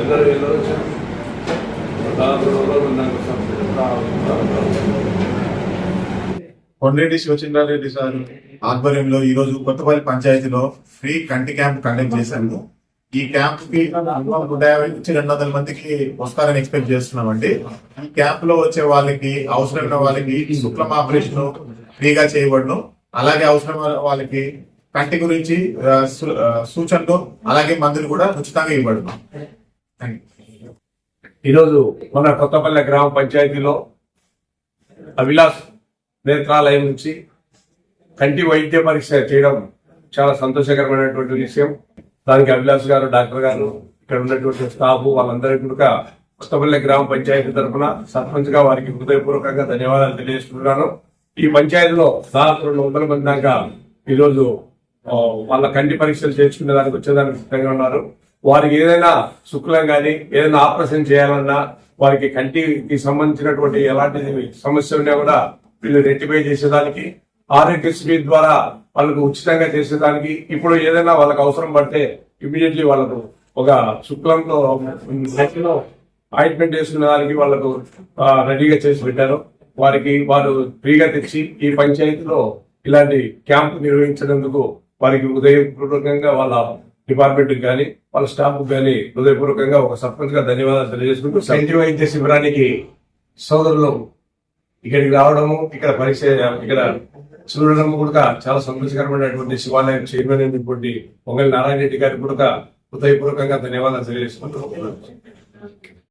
ಎಲ್ಲರೂ ಎಲ್ಲರೂ కొండ్రెడ్డి శివచంద్రారెడ్డి సార్ ఆధ్వర్యంలో ఈ రోజు కొత్తపల్లి పంచాయతీలో ఫ్రీ కంటి క్యాంప్ కండక్ట్ చేశాము ఈ క్యాంప్ కి నూట యాభై నుంచి రెండు వందల మందికి వస్తారని ఎక్స్పెక్ట్ చేస్తున్నామండి ఈ క్యాంప్ లో వచ్చే వాళ్ళకి అవసరమైన వాళ్ళకి శుక్లం ఆపరేషన్ ఫ్రీగా చేయబడను. అలాగే అవసరం వాళ్ళకి కంటి గురించి సూచనలు అలాగే మందులు కూడా ఉచితంగా ఇవ్వబడును. ఈరోజు మన కొత్తపల్లె గ్రామ పంచాయతీలో అవిలాస్ నేత్రాలయం నుంచి కంటి వైద్య పరీక్ష చేయడం చాలా సంతోషకరమైనటువంటి విషయం. దానికి అభిలాష్ గారు డాక్టర్ గారు ఇక్కడ ఉన్నటువంటి స్టాఫ్ వాళ్ళందరికీ కూడా కొత్తపల్లె గ్రామ పంచాయతీ తరఫున సర్పంచ్గా వారికి హృదయపూర్వకంగా ధన్యవాదాలు తెలియజేస్తున్నాను. ఈ పంచాయతీలో దాదాపు రెండు వందల మంది దాకా ఈరోజు వాళ్ళ కంటి పరీక్షలు చేర్చుకునే దానికి వచ్చేదానికి సిద్ధంగా ఉన్నారు. వారికి ఏదైనా శుక్లం కానీ ఏదైనా ఆపరేషన్ చేయాలన్నా వారికి కంటికి సంబంధించినటువంటి ఎలాంటి సమస్య ఉన్నా కూడా వీళ్ళు రెక్టిఫై చేసేదానికి ఆరోగ్యశ్రీ ద్వారా వాళ్ళకు ఉచితంగా చేసేదానికి ఇప్పుడు ఏదైనా వాళ్ళకి అవసరం పడితే ఇమీడియట్లీ వాళ్ళకు ఒక శుక్లంతో ఆయింట్మెంట్ వేసుకునే దానికి వాళ్ళకు రెడీగా చేసి పెట్టారు. వారికి వారు ఫ్రీగా తెచ్చి ఈ పంచాయతీలో ఇలాంటి క్యాంప్ నిర్వహించినందుకు వారికి హృదయపూర్వకంగా వాళ్ళ డిపార్ట్మెంట్ కానీ వాళ్ళ స్టాఫ్ కానీ హృదయపూర్వకంగా ఒక సర్పంచ్గా ధన్యవాదాలు తెలియజేసుకుంటూ సంజీవ వైద్య శిబిరానికి సోదరులు ఇక్కడికి రావడము ఇక్కడ పరిచయం ఇక్కడ చూడడం కూడా చాలా సంతోషకరమైనటువంటి శివాలయం చైర్మన్ అయినటువంటి పొంగల్ నారాయణ రెడ్డి గారికి కూడా హృదయపూర్వకంగా ధన్యవాదాలు తెలియజేసుకుంటూ